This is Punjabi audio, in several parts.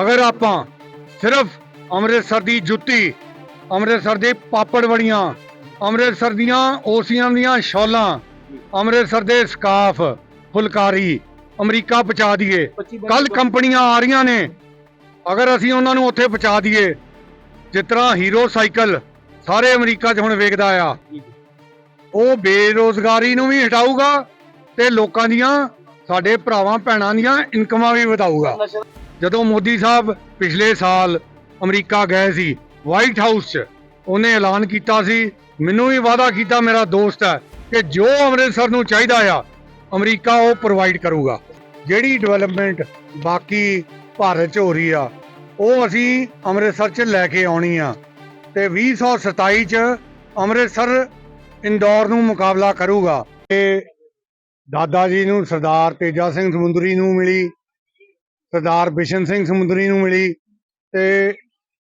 ਅਗਰ ਆਪਾਂ ਸਿਰਫ ਅੰਮ੍ਰਿਤਸਰ ਦੀ ਜੁੱਤੀ ਅੰਮ੍ਰਿਤਸਰ ਦੇ ਪਾਪੜ ਵੜੀਆਂ ਅੰਮ੍ਰਿਤਸਰ ਦੀਆਂ ਓਸੀਆਂ ਦੀਆਂ ਸ਼ਾਲਾਂ ਅੰਮ੍ਰਿਤਸਰ ਦੇ ਸਕਾਫ ਫੁਲਕਾਰੀ ਅਮਰੀਕਾ ਪਹੁੰਚਾ ਦਈਏ। ਕੱਲ ਕੰਪਨੀਆਂ ਆ ਰਹੀਆਂ ਨੇ। ਅਗਰ ਅਸੀਂ ਉਹਨਾਂ ਨੂੰ ਉੱਥੇ ਪਹੁੰਚਾ ਦਈਏ ਜਿਸ ਤਰ੍ਹਾਂ ਹੀਰੋ ਸਾਈਕਲ ਸਾਰੇ ਅਮਰੀਕਾ 'ਚ ਹੁਣ ਵੇਚਦਾ ਆ। ਉਹ ਬੇਰੋਜ਼ਗਾਰੀ ਨੂੰ ਵੀ ਹਟਾਊਗਾ ਤੇ ਲੋਕਾਂ ਦੀਆਂ ਸਾਡੇ ਭਰਾਵਾਂ ਭੈਣਾਂ ਦੀਆਂ ਇਨਕਮਾਂ ਵੀ ਵਧਾਊਗਾ। ਜਦੋਂ ਮੋਦੀ ਸਾਹਿਬ ਪਿਛਲੇ ਸਾਲ ਅਮਰੀਕਾ ਗਏ ਸੀ ਵਾਈਟ ਹਾਊਸ 'ਚ, ਉਹਨੇ ਐਲਾਨ ਕੀਤਾ ਸੀ, ਮੈਨੂੰ ਵੀ ਵਾਅਦਾ ਕੀਤਾ ਮੇਰਾ ਦੋਸਤ ਹੈ ਕਿ ਜੋ ਅੰਮ੍ਰਿਤਸਰ ਨੂੰ ਚਾਹੀਦਾ ਆ, ਅਮਰੀਕਾ ਉਹ ਪ੍ਰੋਵਾਈਡ ਕਰੂਗਾ। ਜਿਹੜੀ ਡਿਵੈਲਪਮੈਂਟ ਬਾਕੀ ਭਾਰਤ 'ਚ ਹੋ ਰਹੀ ਆ, ਉਹ ਅਸੀਂ ਅੰਮ੍ਰਿਤਸਰ 'ਚ ਲੈ ਕੇ ਆਉਣੀ ਆ। ਤੇ 2027 'ਚ ਅੰਮ੍ਰਿਤਸਰ ਇੰਦੌਰ ਨੂੰ ਮੁਕਾਬਲਾ ਕਰੂਗਾ। ਤੇ ਦਾਦਾ ਜੀ ਨੂੰ, ਸਰਦਾਰ ਤੇਜਾ ਸਿੰਘ ਸਮੁੰਦਰੀ ਨੂੰ ਮਿਲੀ ਸਰਦਾਰ ਬਿਸ਼ਨ ਸਿੰਘ ਸਮੁੰਦਰੀ ਨੂੰ ਮਿਲੀ ਤੇ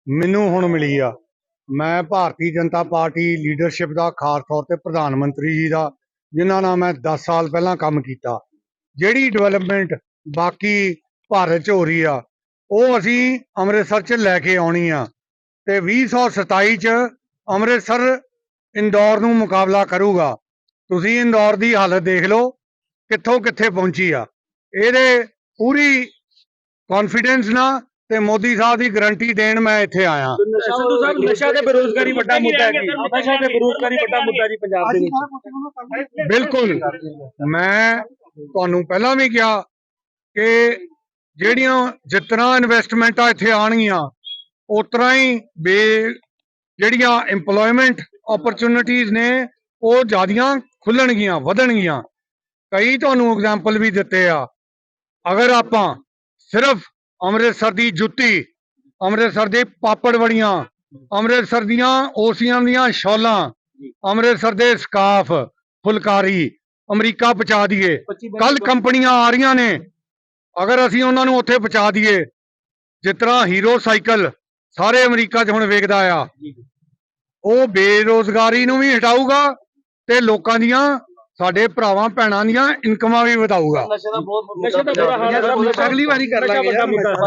ਮੈਨੂੰ ਹੁਣ ਮਿਲੀ ਆ। ਮੈਂ ਭਾਰਤੀ ਜਨਤਾ ਪਾਰਟੀ ਲੀਡਰਸ਼ਿਪ ਦਾ ਖਾਸ ਤੌਰ ਤੇ ਪ੍ਰਧਾਨ ਮੰਤਰੀ ਜੀ ਦਾ, ਜਿਨ੍ਹਾਂ ਨਾਲ ਮੈਂ 10 ਸਾਲ ਪਹਿਲਾਂ ਕੰਮ ਕੀਤਾ। ਜਿਹੜੀ ਡਿਵੈਲਪਮੈਂਟ ਬਾਕੀ ਭਾਰਤ 'ਚ ਹੋ ਰਹੀ ਆ, ਉਹ ਅਸੀਂ ਅੰਮ੍ਰਿਤਸਰ 'ਚ ਲੈ ਕੇ ਆਉਣੀ ਆ। ਤੇ 2027 'ਚ ਅੰਮ੍ਰਿਤਸਰ ਇੰਦੌਰ ਨੂੰ ਮੁਕਾਬਲਾ ਕਰੂਗਾ। ਤੁਸੀਂ ਇੰਦੌਰ ਦੀ ਹਾਲਤ ਦੇਖ ਲਓ, ਕਿੱਥੋਂ ਕਿੱਥੇ ਪਹੁੰਚੀ ਆ। ਇਹਦੇ ਪੂਰੀ ਕੌਨਫੀਡੈਂਸ ਨਾਲ ਤੇ ਮੋਦੀ ਸਾਹਿਬ ਦੀ ਗਾਰੰਟੀ ਦੇਣ ਮੈਂ ਇੱਥੇ ਆਇਆ। ਸੰਧੂ ਸਾਹਿਬ ਨਸ਼ਾ ਤੇ ਬੇਰੋਜ਼ਗਾਰੀ ਵੱਡਾ ਮੁੱਦਾ ਹੈ ਜੀ। ਨਸ਼ਾ ਤੇ ਬੇਰੋਜ਼ਗਾਰੀ ਵੱਡਾ ਮੁੱਦਾ ਜੀ ਪੰਜਾਬ ਦੇ ਵਿੱਚ। ਬਿਲਕੁਲ। ਮੈਂ ਤੁਹਾਨੂੰ ਪਹਿਲਾਂ ਵੀ ਕਿਹਾ ਕਿ ਜਿਹੜੀਆਂ ਜਿਸ ਤਰ੍ਹਾਂ ਇਨਵੈਸਟਮੈਂਟਾਂ ਇੱਥੇ ਆਣਗੀਆਂ ਉਸ ਤਰ੍ਹਾਂ ਹੀ ਬੇ ਜਿਹੜੀਆਂ EMPLOYMENT ਓਪਰਚੁਨਿਟੀਆਂ ਨੇ ਉਹ ਜ਼ਿਆਦੀਆਂ ਖੁੱਲਣਗੀਆਂ ਵਧਣਗੀਆਂ। ਕਈ ਤੁਹਾਨੂੰ ਐਗਜ਼ਾਮਪਲ ਵੀ ਦਿੱਤੇ ਆ। ਅਗਰ ਆਪਾਂ ਸਿਰਫ ਅੰਮ੍ਰਿਤਸਰ ਦੀ ਜੁੱਤੀ ਅੰਮ੍ਰਿਤਸਰ ਦੇ ਪਾਪੜ ਵੜੀਆਂ ਅੰਮ੍ਰਿਤਸਰ ਦੀਆਂ ਓਸੀਆਂ ਦੀਆਂ ਸ਼ਾਲਾਂ ਅੰਮ੍ਰਿਤਸਰ ਦੇ ਸਕਾਫ ਫੁਲਕਾਰੀ ਅਮਰੀਕਾ ਪਹੁੰਚਾ ਦਈਏ। ਕੱਲ ਕੰਪਨੀਆਂ ਆ ਰਹੀਆਂ ਨੇ। ਅਗਰ ਅਸੀਂ ਉਹਨਾਂ ਨੂੰ ਉੱਥੇ ਪਹੁੰਚਾ ਦਈਏ ਜਿਸ ਤਰ੍ਹਾਂ ਹੀਰੋ ਸਾਈਕਲ ਸਾਰੇ ਅਮਰੀਕਾ 'ਚ ਹੁਣ ਵੇਚਦਾ ਆ ਉਹ ਬੇਰੋਜ਼ਗਾਰੀ ਨੂੰ ਵੀ ਹਟਾਊਗਾ ਤੇ ਲੋਕਾਂ ਦੀਆਂ ਸਾਡੇ ਭਰਾਵਾਂ ਭੈਣਾਂ ਦੀਆਂ ਇਨਕਮਾਂ ਵੀ ਵਧਾਊਗਾ। ਅਗਲੀ ਵਾਰੀ ਕਰ ਲਾਂਗੇ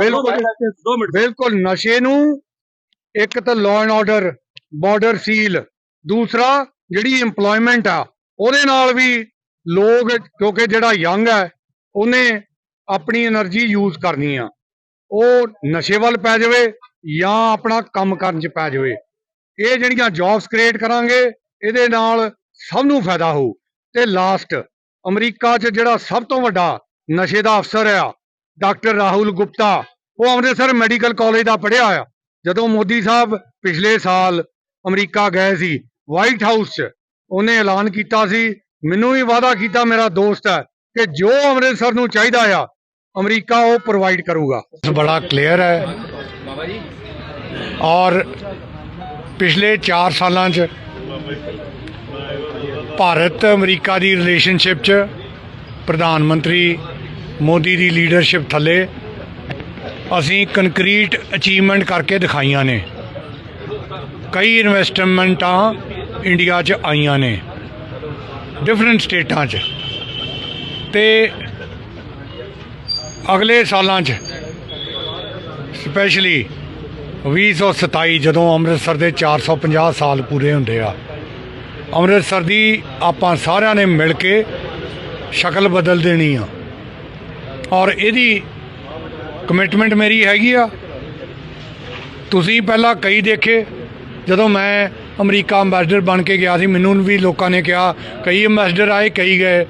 ਬਿਲਕੁਲ। 2 ਮਿੰਟ ਬਿਲਕੁਲ ਨਸ਼ੇ ਨੂੰ ਇੱਕ ਤਾਂ law and order border seal ਦੂਸਰਾ ਜਿਹੜੀ EMPLOYMENT ਆ ਉਹਦੇ ਨਾਲ ਵੀ ਲੋਕ ਕਿਉਂਕਿ ਜਿਹੜਾ ਯੰਗ ਹੈ ਉਹਨੇ ਆਪਣੀ એનર્ਜੀ ਯੂਜ਼ ਕਰਨੀ ਆ। ਉਹ ਨਸ਼ੇ ਵੱਲ ਪੈ ਜਾਵੇ ਜਾਂ ਆਪਣਾ ਕੰਮ ਕਰਨ 'ਚ ਪੈ ਜਾਵੇ। ਇਹ ਜਿਹੜੀਆਂ ਜੌਬਸ ਕ੍ਰੀਏਟ ਕਰਾਂਗੇ ਇਹਦੇ ਨਾਲ ਸਭ ਨੂੰ ਫਾਇਦਾ ਹੋਊ। ਤੇ ਲਾਸਟ ਅਮਰੀਕਾ 'ਚ ਜਿਹੜਾ ਸਭ ਤੋਂ ਵੱਡਾ ਨਸ਼ੇ ਦਾ ਅਫਸਰ ਆ, ਡਾਕਟਰ ਰਾਹੁਲ ਗੁਪਤਾ, ਉਹ ਅੰਮ੍ਰਿਤਸਰ ਮੈਡੀਕਲ ਕਾਲਜ ਦਾ ਪੜ੍ਹਿਆ ਆ ਜਦੋਂ ਮੋਦੀ ਸਾਹਿਬ ਪਿਛਲੇ ਸਾਲ ਅਮਰੀਕਾ ਗਏ ਸੀ ਵਾਈਟ ਹਾਊਸ 'ਚ, ਉਹਨੇ ਐਲਾਨ ਕੀਤਾ ਸੀ, ਮੈਨੂੰ ਵੀ ਵਾਅਦਾ ਕੀਤਾ ਮੇਰਾ ਦੋਸਤ ਹੈ ਕਿ ਜੋ ਅੰਮ੍ਰਿਤਸਰ ਨੂੰ ਚਾਹੀਦਾ ਆ, ਅਮਰੀਕਾ ਉਹ ਪ੍ਰੋਵਾਈਡ ਕਰੂਗਾ। ਬੜਾ ਕਲੀਅਰ ਹੈ। ਔਰ ਪਿਛਲੇ 4 ਸਾਲਾਂ 'ਚ ਭਾਰਤ ਅਮਰੀਕਾ ਦੀ ਰਿਲੇਸ਼ਨਸ਼ਿਪ 'ਚ ਪ੍ਰਧਾਨ ਮੰਤਰੀ ਮੋਦੀ ਦੀ ਲੀਡਰਸ਼ਿਪ ਥੱਲੇ ਅਸੀਂ ਕੰਕਰੀਟ ਅਚੀਵਮੈਂਟ ਕਰਕੇ ਦਿਖਾਈਆਂ ਨੇ। ਕਈ ਇਨਵੈਸਟਮੈਂਟਾਂ ਇੰਡੀਆ 'ਚ ਆਈਆਂ ਨੇ ਡਿਫਰੈਂਟ ਸਟੇਟਾਂ 'ਚ। ਤੇ ਅਗਲੇ ਸਾਲਾਂ 'ਚ ਸਪੈਸ਼ਲੀ 2027 ਜਦੋਂ ਅੰਮ੍ਰਿਤਸਰ ਦੇ 450 ਸਾਲ ਪੂਰੇ ਹੁੰਦੇ ਆ ਅੰਮ੍ਰਿਤਸਰ ਦੀ ਆਪਾਂ ਸਾਰਿਆਂ ਨੇ ਮਿਲ ਕੇ ਸ਼ਕਲ ਬਦਲ ਦੇਣੀ ਆ। ਔਰ ਇਹਦੀ ਕਮਿਟਮੈਂਟ ਮੇਰੀ ਹੈਗੀ ਆ। ਤੁਸੀਂ ਪਹਿਲਾਂ ਕਈ ਦੇਖੇ, ਜਦੋਂ ਮੈਂ ਅਮਰੀਕਾ ਅੰਬੈਸਡਰ ਬਣ ਕੇ ਗਿਆ ਸੀ, ਮੈਨੂੰ ਵੀ ਲੋਕਾਂ ਨੇ ਕਿਹਾ, ਕਈ ਅੰਬੈਸਡਰ ਆਏ, ਕਈ ਗਏ।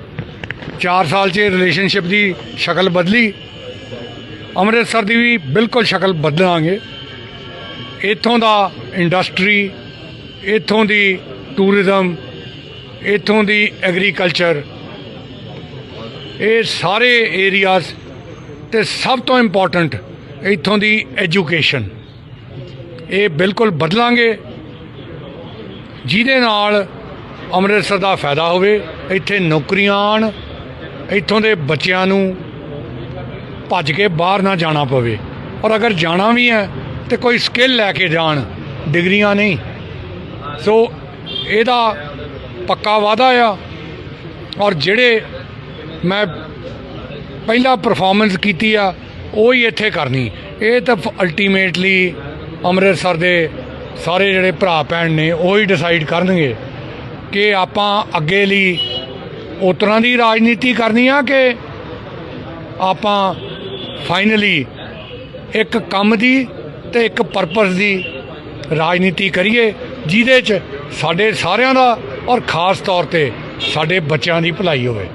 4 ਸਾਲ 'ਚ ਰਿਲੇਸ਼ਨਸ਼ਿਪ ਦੀ ਸ਼ਕਲ ਬਦਲੀ। ਅੰਮ੍ਰਿਤਸਰ ਦੀ ਵੀ ਬਿਲਕੁਲ ਸ਼ਕਲ ਬਦਲਾਂਗੇ। ਇੱਥੋਂ ਦਾ ਇੰਡਸਟਰੀ ਇੱਥੋਂ ਦੀ ਟੂਰਿਜ਼ਮ ਇੱਥੋਂ ਦੀ ਐਗਰੀਕਲਚਰ ਇਹ ਸਾਰੇ ਏਰੀਆਜ਼ ਤੇ ਸਭ ਤੋਂ ਇੰਪੋਰਟੈਂਟ ਇੱਥੋਂ ਦੀ ਐਜੂਕੇਸ਼ਨ ਇਹ ਬਿਲਕੁਲ ਬਦਲਾਂਗੇ, ਜਿਹਦੇ ਨਾਲ ਅੰਮ੍ਰਿਤਸਰ ਦਾ ਫਾਇਦਾ ਹੋਵੇ, ਇੱਥੇ ਨੌਕਰੀਆਂ ਆਣ ਇੱਥੋਂ ਦੇ ਬੱਚਿਆਂ ਨੂੰ ਭੱਜ ਕੇ ਬਾਹਰ ਨਾ ਜਾਣਾ ਪਵੇ। ਔਰ ਅਗਰ ਜਾਣਾ ਵੀ ਹੈ ਤੇ ਕੋਈ ਸਕਿੱਲ ਲੈ ਕੇ ਜਾਣ, ਡਿਗਰੀਆਂ ਨਹੀਂ। ਸੋ ਇਹਦਾ ਪੱਕਾ ਵਾਅਦਾ ਆ ਔਰ ਜਿਹੜੇ ਮੈਂ ਪਹਿਲਾਂ ਪਰਫਾਰਮੈਂਸ ਕੀਤੀ ਆ, ਉਹ ਹੀ ਇੱਥੇ ਕਰਨੀ। ਇਹ ਤਾਂ ਅਲਟੀਮੇਟਲੀ ਅੰਮ੍ਰਿਤਸਰ ਦੇ ਸਾਰੇ ਜਿਹੜੇ ਭਰਾ ਭੈਣ ਨੇ, ਉਹ ਹੀ ਡਿਸਾਈਡ ਕਰਨਗੇ ਕਿ ਆਪਾਂ ਅੱਗੇ ਲਈ ਉਸ ਤਰ੍ਹਾਂ ਦੀ ਰਾਜਨੀਤੀ ਕਰਨੀ ਆ ਕਿ ਆਪਾਂ ਫਾਈਨਲੀ ਇੱਕ ਕੰਮ ਦੀ ਤੇ ਇੱਕ ਪਰਪਸ ਦੀ ਰਾਜਨੀਤੀ ਕਰੀਏ। ਜਿਹਦੇ 'ਚ ਸਾਡੇ ਸਾਰਿਆਂ ਦਾ ਔਰ ਖਾਸ ਤੌਰ ਤੇ ਸਾਡੇ ਬੱਚਿਆਂ ਦੀ ਭਲਾਈ ਹੋਵੇ।